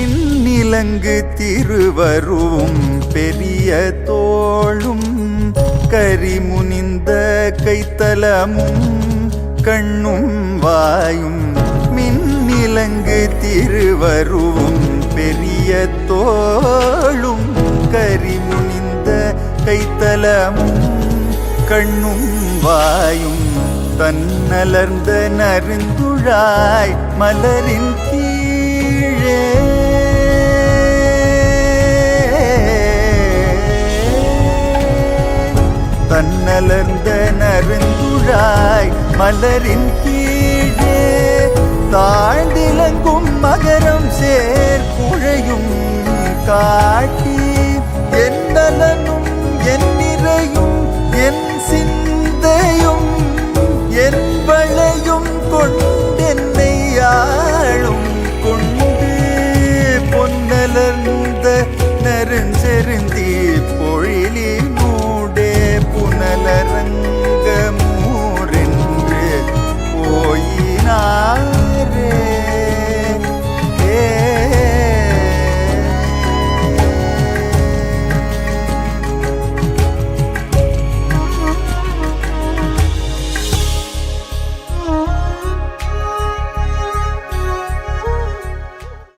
மின்னிலங்கு திருவரும் பெரிய தோளும் கரிமுனிந்த கைத்தலமும் கண்ணும் வாயும் மின்னிலங்கு திருவரும் பெரிய தோளும் கரிமுனிந்த கைத்தலமும் கண்ணும் வாயும் தன்னலர்ந்த நருந்துழாய் மலரின் தீ தன்னலர்ந்த நருந்துழாய் மலரின் கீழே தாழ்ந்திலங்கும் மகரம் சேர்க்குழையும் காட்டி என் நலனும் என் நிறையும் என் சிந்தையும் என் வளையும் கொண்டென்னை யாழும் கொண்டு பொன்னலர்ந்த நருஞ்செருந்தி பொழிய